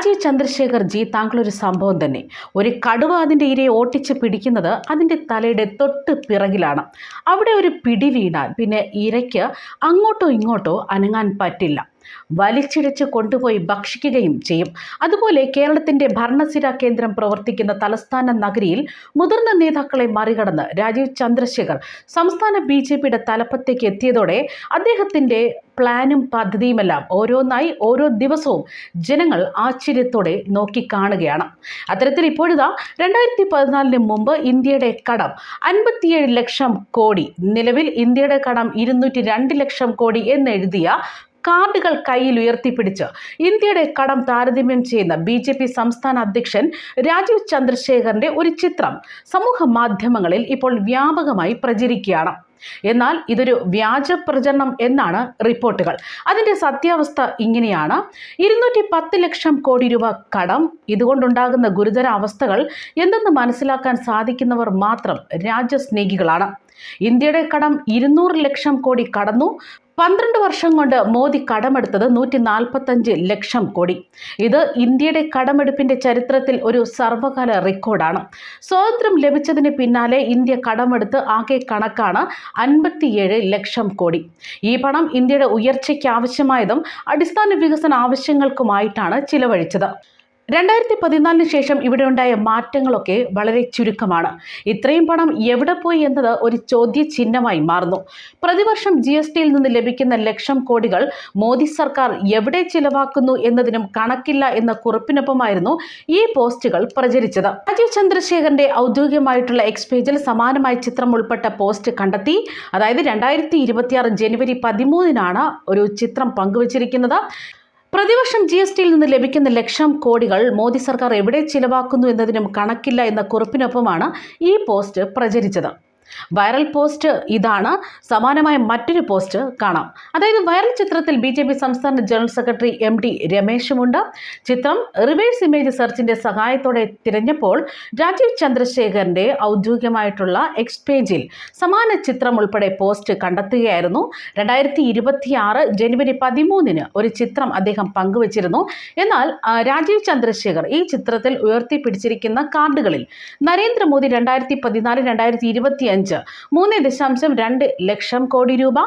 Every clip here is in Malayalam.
രാജീവ് ചന്ദ്രശേഖർ ജി താങ്കളൊരു സംഭവം തന്നെ. ഒരു കടുവ അതിന്റെ ഇരയെ ഓട്ടിച്ച് പിടിക്കുന്നത് അതിന്റെ തലയുടെ തൊട്ട് പിറകിലാണ്. അവിടെ ഒരു പിടി വീണാൽ പിന്നെ ഇരയ്ക്ക് അങ്ങോട്ടോ ഇങ്ങോട്ടോ അനങ്ങാൻ പറ്റില്ല. വലിച്ചിഴച്ച് കൊണ്ടുപോയി ഭക്ഷിക്കുകയും ചെയ്യും. അതുപോലെ കേരളത്തിന്റെ ഭരണസിര കേന്ദ്രം പ്രവർത്തിക്കുന്ന തലസ്ഥാന നഗരിയിൽ മുതിർന്ന നേതാക്കളെ മറികടന്ന് രാജീവ് ചന്ദ്രശേഖർ സംസ്ഥാന ബി ജെ പിയുടെ തലപ്പത്തേക്ക് എത്തിയതോടെ അദ്ദേഹത്തിന്റെ പ്ലാനും പദ്ധതിയുമെല്ലാം ഓരോന്നായി ഓരോ ദിവസവും ജനങ്ങൾ ആശ്ചര്യത്തോടെ നോക്കിക്കാണുകയാണ് അത്തരത്തിൽ ഇപ്പോഴിതാ രണ്ടായിരത്തി പതിനാലിന് മുമ്പ് ഇന്ത്യയുടെ കടം അൻപത്തിയേഴ് ലക്ഷം കോടി നിലവിൽ ഇന്ത്യയുടെ കടം ഇരുന്നൂറ്റി രണ്ട് ലക്ഷം കോടി എന്നെഴുതിയ കാർഡുകൾ കയ്യിൽ ഉയർത്തിപ്പിടിച്ച് ഇന്ത്യയുടെ കടം താരതമ്യം ചെയ്യുന്ന ബി ജെ പി സംസ്ഥാന അധ്യക്ഷൻ രാജീവ് ചന്ദ്രശേഖറിന്റെ ഒരു ചിത്രം സമൂഹ മാധ്യമങ്ങളിൽ ഇപ്പോൾ വ്യാപകമായി പ്രചരിക്കുകയാണ്. എന്നാൽ ഇതൊരു വ്യാജ പ്രചരണം എന്നാണ് റിപ്പോർട്ടുകൾ. അതിന്റെ സത്യാവസ്ഥ ഇങ്ങനെയാണ്. ഇരുന്നൂറ്റി പത്ത് ലക്ഷം കോടി രൂപ കടം ഇതുകൊണ്ടുണ്ടാകുന്ന ഗുരുതര അവസ്ഥകൾ എന്തെന്ന് മനസ്സിലാക്കാൻ സാധിക്കുന്നവർ മാത്രം രാജ്യസ്നേഹികളാണ്. ഇന്ത്യയുടെ കടം ഇരുന്നൂറ് ലക്ഷം കോടി കടന്നു. പന്ത്രണ്ട് വർഷം കൊണ്ട് മോദി കടമെടുത്തത് നൂറ്റി നാൽപ്പത്തഞ്ച് ലക്ഷം കോടി. ഇത് ഇന്ത്യയുടെ കടമെടുപ്പിന്റെ ചരിത്രത്തിൽ ഒരു സർവകാല റെക്കോർഡാണ്. സ്വാതന്ത്ര്യം ലഭിച്ചതിന് പിന്നാലെ ഇന്ത്യ കടമെടുത്ത് ആകെ കണക്കാണ് അൻപത്തിയേഴ് ലക്ഷം കോടി. ഈ പണം ഇന്ത്യയുടെ ഉയർച്ചയ്ക്ക് ആവശ്യമായതും അടിസ്ഥാന വികസന ആവശ്യങ്ങൾക്കുമായിട്ടാണ് ചിലവഴിച്ചത്. രണ്ടായിരത്തി പതിനാലിന് ശേഷം ഇവിടെ ഉണ്ടായ മാറ്റങ്ങളൊക്കെ വളരെ ചുരുക്കമാണ്. ഇത്രയും പണം എവിടെ പോയി എന്നത് ഒരു ചോദ്യചിഹ്നമായി മാറുന്നു. പ്രതിവർഷം ജി എസ് ടിയിൽ നിന്ന് ലഭിക്കുന്ന ലക്ഷം കോടികൾ മോദി സർക്കാർ എവിടെ ചിലവാക്കുന്നു എന്നതിനും കണക്കില്ല എന്ന കുറിപ്പിനൊപ്പമായിരുന്നു ഈ പോസ്റ്റുകൾ പ്രചരിച്ചത്. രാജീവ് ചന്ദ്രശേഖരന്റെ ഔദ്യോഗികമായിട്ടുള്ള എക്സ് പേജിൽ സമാനമായ ചിത്രം ഉൾപ്പെട്ട പോസ്റ്റ് കണ്ടെത്തി. അതായത് രണ്ടായിരത്തി ജനുവരി പതിമൂന്നിനാണ് ഒരു ചിത്രം പങ്കുവച്ചിരിക്കുന്നത്. പ്രതിവർഷം ജി എസ് ടിയിൽ നിന്ന് ലഭിക്കുന്ന ലക്ഷം കോടികൾ മോദി സർക്കാർ എവിടെ ചിലവാക്കുന്നു എന്നതിനും കണക്കില്ല എന്ന കുറിപ്പിനൊപ്പമാണ് ഈ പോസ്റ്റ് പ്രചരിച്ചത്. വൈറൽ പോസ്റ്റ് ഇതാണ്. സമാനമായ മറ്റൊരു പോസ്റ്റ് കാണാം. അതായത് വൈറൽ ചിത്രത്തിൽ ബി ജെ പി സംസ്ഥാന ജനറൽ സെക്രട്ടറി എം ഡി രമേശുമുണ്ട്. ചിത്രം റിവേഴ്സ് ഇമേജ് സെർച്ചിന്റെ സഹായത്തോടെ തിരഞ്ഞപ്പോൾ രാജീവ് ചന്ദ്രശേഖരന്റെ ഔദ്യോഗികമായിട്ടുള്ള എക്സ് പേജിൽ സമാന ചിത്രം ഉൾപ്പെടെ പോസ്റ്റ് കണ്ടെത്തുകയായിരുന്നു. രണ്ടായിരത്തി ഇരുപത്തിയാറ് ജനുവരി പതിമൂന്നിന് ഒരു ചിത്രം അദ്ദേഹം പങ്കുവച്ചിരുന്നു. എന്നാൽ രാജീവ് ചന്ദ്രശേഖർ ഈ ചിത്രത്തിൽ ഉയർത്തിപ്പിടിച്ചിരിക്കുന്ന കാർഡുകളിൽ നരേന്ദ്രമോദി രണ്ടായിരത്തി പതിനാല് രണ്ടായിരത്തി ഇരുപത്തി അഞ്ച് മൂന്ന് ദശാംശം രണ്ട് ലക്ഷം കോടി രൂപ.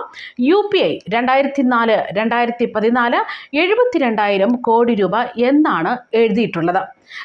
യു പി ഐ രണ്ടായിരത്തി നാല് രണ്ടായിരത്തി പതിനാല് എഴുപത്തിരണ്ടായിരം കോടി രൂപ എന്നാണ് എഴുതിയിട്ടുള്ളത്.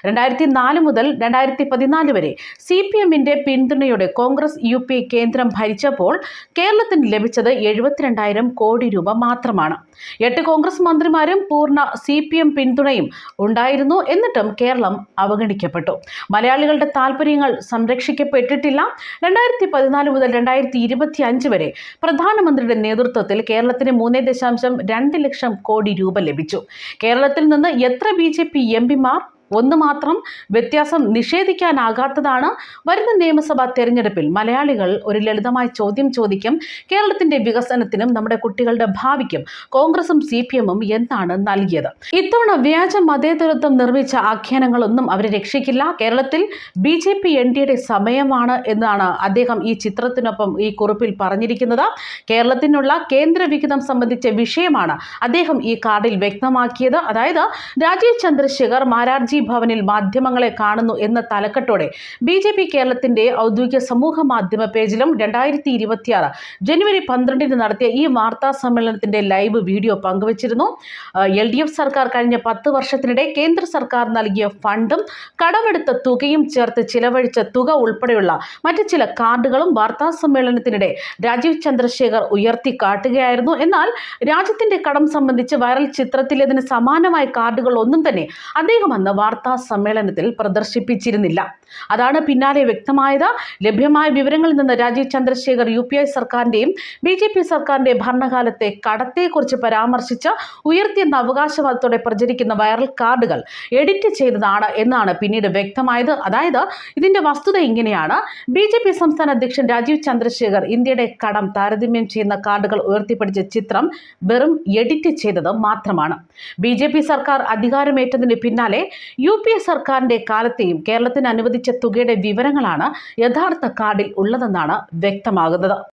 രണ്ടായിരത്തി നാല് മുതൽ രണ്ടായിരത്തി പതിനാല് വരെ സി പി എമ്മിന്റെ പിന്തുണയോടെ കോൺഗ്രസ് യു പി കേന്ദ്രം ഭരിച്ചപ്പോൾ കേരളത്തിന് ലഭിച്ചത് എഴുപത്തിരണ്ടായിരം കോടി രൂപ മാത്രമാണ്. എട്ട് കോൺഗ്രസ് മന്ത്രിമാരും പൂർണ സി പി എം പിന്തുണയും ഉണ്ടായിരുന്നു എന്നിട്ടും കേരളം അവഗണിക്കപ്പെട്ടു. മലയാളികളുടെ താല്പര്യങ്ങൾ സംരക്ഷിക്കപ്പെട്ടിട്ടില്ല. രണ്ടായിരത്തി പതിനാല് മുതൽ രണ്ടായിരത്തി ഇരുപത്തി അഞ്ച് വരെ പ്രധാനമന്ത്രിയുടെ നേതൃത്വത്തിൽ കേരളത്തിന് മൂന്ന് ദശാംശം രണ്ട് ലക്ഷം കോടി രൂപ ലഭിച്ചു. കേരളത്തിൽ നിന്ന് എത്ര ബി ജെ പി എം പിമാർ ഒന്ന് മാത്രം വ്യത്യാസം നിഷേധിക്കാനാകാത്തതാണ് വരുന്ന നിയമസഭാ തെരഞ്ഞെടുപ്പിൽ. മലയാളികൾ ഒരു ലളിതമായ ചോദ്യം ചോദിക്കും. കേരളത്തിന്റെ വികസനത്തിനും നമ്മുടെ കുട്ടികളുടെ ഭാവിക്കും കോൺഗ്രസും സി പി എമ്മും എന്താണ് നൽകിയത്? ഇത്തവണ വ്യാജ മതേതരത്വം നിർമ്മിച്ച ആഖ്യാനങ്ങളൊന്നും അവരെ രക്ഷിക്കില്ല. കേരളത്തിൽ ബി ജെ പി എൻ ഡിയുടെ സമയമാണ് എന്നാണ് അദ്ദേഹം ഈ ചിത്രത്തിനൊപ്പം ഈ കുറിപ്പിൽ പറഞ്ഞിരിക്കുന്നത്. കേരളത്തിനുള്ള കേന്ദ്ര വിഹിതം സംബന്ധിച്ച വിഷയമാണ് അദ്ദേഹം ഈ കാർഡിൽ വ്യക്തമാക്കിയത്. അതായത് രാജീവ് ചന്ദ്രശേഖർ മാരാർജി ഭവനിൽ മാധ്യമങ്ങളെ കാണുന്നു എന്ന തലക്കെട്ടോടെ ബി ജെ പി കേരളത്തിന്റെ ഔദ്യോഗിക സമൂഹ മാധ്യമ പേജിലും രണ്ടായിരത്തി ഇരുപത്തിയാറ് ജനുവരി പന്ത്രണ്ടിന് നടത്തിയ ഈ വാർത്താ സമ്മേളനത്തിന്റെ ലൈവ് വീഡിയോ പങ്കുവച്ചിരുന്നു. എൽ ഡി എഫ് സർക്കാർ കഴിഞ്ഞ പത്ത് വർഷത്തിനിടെ കേന്ദ്ര സർക്കാർ നൽകിയ ഫണ്ടും കടമെടുത്ത തുകയും ചേർത്ത് ചിലവഴിച്ച തുക ഉൾപ്പെടെയുള്ള മറ്റ് ചില കാർഡുകളും വാർത്താ സമ്മേളനത്തിനിടെ രാജീവ് ചന്ദ്രശേഖർ ഉയർത്തി കാട്ടുകയായിരുന്നു എന്നാൽ രാജ്യത്തിന്റെ കടം സംബന്ധിച്ച് വൈറൽ ചിത്രത്തിലേതിന് സമാനമായ കാർഡുകൾ ഒന്നും തന്നെ അദ്ദേഹം അന്ന് വാർത്താ സമ്മേളനത്തിൽ പ്രദർശിപ്പിച്ചിരുന്നില്ല. അതാണ് പിന്നാലെ വ്യക്തമായത്. ലഭ്യമായ വിവരങ്ങളിൽ നിന്ന് Rajeev Chandrasekhar U P I സർക്കാരിന്റെയും ബി ജെ പി സർക്കാരിന്റെ ഭരണകാലത്തെ കടത്തെക്കുറിച്ച് പരാമർശിച്ച് ഉയർത്തിയെന്ന അവകാശവാദത്തോടെ പ്രചരിക്കുന്ന വൈറൽ കാർഡുകൾ എഡിറ്റ് ചെയ്തതാണ് എന്നാണ് പിന്നീട് വ്യക്തമായത്. അതായത് ഇതിന്റെ വസ്തുത ഇങ്ങനെയാണ്. ബി ജെ പി സംസ്ഥാന അധ്യക്ഷൻ രാജീവ് ചന്ദ്രശേഖർ ഇന്ത്യയുടെ കടം താരതമ്യം ചെയ്യുന്ന കാർഡുകൾ ഉയർത്തിപ്പിടിച്ച ചിത്രം വെറും എഡിറ്റ് ചെയ്തത് മാത്രമാണ്. ബി സർക്കാർ അധികാരമേറ്റതിന് പിന്നാലെ യു പി എ സർക്കാരിന്റെ കാലത്തെയും കേരളത്തിന് അനുവദിച്ച തുകയുടെ വിവരങ്ങളാണ് യഥാർത്ഥ കാർഡിൽ ഉള്ളതെന്നാണ് വ്യക്തമാകുന്നത്.